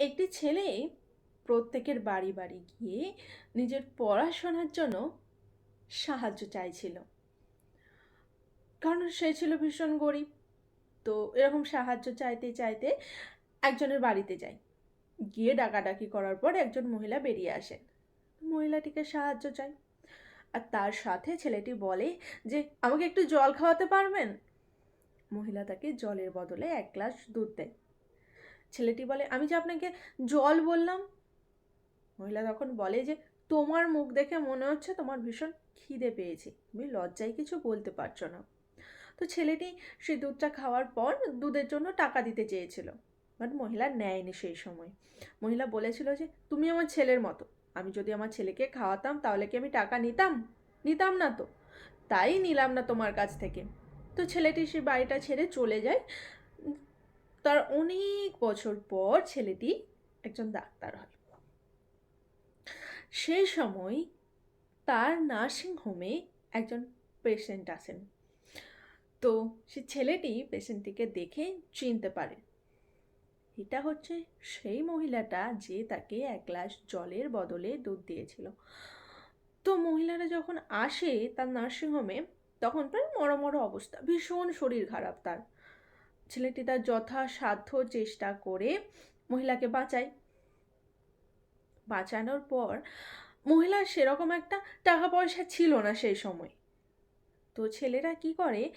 একটি ছেলে প্রত্যেকের বাড়ি বাড়ি গিয়ে নিজের পড়াশোনার জন্য সাহায্য চাইছিল। কারণ সে ছিল ভীষণ গরিব। তো এরকম সাহায্য চাইতে চাইতে একজনের বাড়িতে যায় গিয়ে ডাকাডাকি করার পর একজন মহিলা বেরিয়ে আসেন মহিলাটিকে সাহায্য চাই। আর তার সাথে ছেলেটি বলে যে, আমাকে একটু জল খাওয়াতে পারবেন? মহিলা তাকে জলের বদলে এক গ্লাস দুধ দেয়। ছেলেটি বলে, আমি যে আপনাকে জল বললাম? মহিলা তখন বলে যে, তোমার মুখ দেখে মনে হচ্ছে তোমার ভীষণ খিদে পেয়েছে। তুমি লজ্জায় কিছু বলতে পারছ না। তো ছেলেটি সেই দুধটা খাওয়ার পর দুধের জন্য টাকা দিতে চেয়েছিল। বাট মহিলা নেয়নি সেই সময়। মহিলা বলেছিল যে, তুমি আমার ছেলের মতো। আমি যদি আমার ছেলেকে খাওয়াতাম তাহলে কি আমি টাকা নিতাম? নিতাম না তো। তাই নিলাম না তোমার কাছ থেকে। তো ছেলেটি সে বাড়িটা ছেড়ে চলে যায়। তার অনেক বছর পর ছেলেটি একজন ডাক্তার হয়। সেই সময় তার নার্সিং হোমে একজন পেশেন্ট আসেন তো সে ছেলেটি পেশেন্টটিকে দেখে চিনতে পারে। এটা হচ্ছে সেই মহিলাটা যে তাকে এক গ্লাস জলের বদলে দুধ দিয়েছিল। তো মহিলারা যখন আসে তার নার্সিংহোমে তখন প্রায় মরো মরো অবস্থা ভীষণ শরীর খারাপ তার। ছেলেটি তার যথাসাধ্য চেষ্টা করে মহিলাকে বাঁচায়। বাঁচানোর পর মহিলার সেরকম একটা টাকা পয়সা ছিল না সেই সময়। তো ছেলেরা কি করে?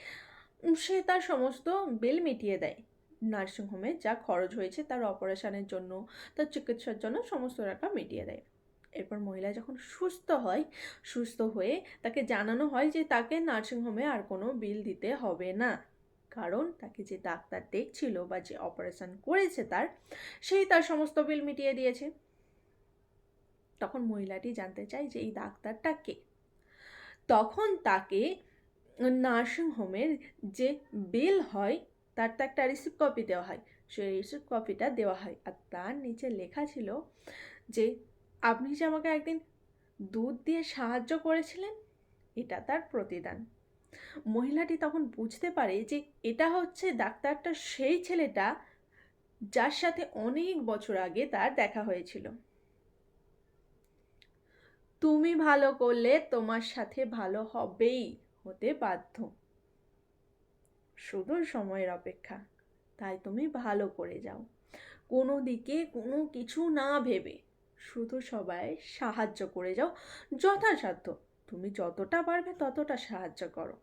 সে তার সমস্ত বিল মিটিয়ে দেয়। নার্সিংহোমে যা খরচ হয়েছে তার অপারেশনের জন্য, তার চিকিৎসার জন্য সমস্ত টাকা মিটিয়ে দেয়। এরপর মহিলা যখন সুস্থ হয়, সুস্থ হয়ে তাকে জানানো হয় যে তাকে নার্সিংহোমে আর কোনো বিল দিতে হবে না। কারণ তাকে যে ডাক্তার দেখছিল বা যে অপারেশন করেছে তার, সেই তার সমস্ত বিল মিটিয়ে দিয়েছে। তখন মহিলাটি জানতে চায় যে এই ডাক্তারটা কে? তখন তাকে নার্সিংহোমের যে বিল হয়, তার তো একটা রিসিপ্ট কপি দেওয়া হয়। সেই রিসিপ্ট কপিটা দেওয়া হয়। আর তার নিচে লেখা ছিল যে, আপনি যে আমাকে একদিন দুধ দিয়ে সাহায্য করেছিলেন, এটা তার প্রতিদান। মহিলাটি তখন বুঝতে পারে যে এটা হচ্ছে ডাক্তারটা সেই ছেলেটা যার সাথে অনেক বছর আগে তার দেখা হয়েছিল। তুমি ভালো করলে তোমার সাথে ভালো হবেই হতে বাধ্য। শুধু সময়ের অপেক্ষা, তাই তুমি ভালো করে যাও। কোনো দিকে কোনো কিছু না ভেবে, শুধু সবাই সাহায্য করে যাও যথাসাধ্য। তুমি যতটা পারবে ততটা সাহায্য করো।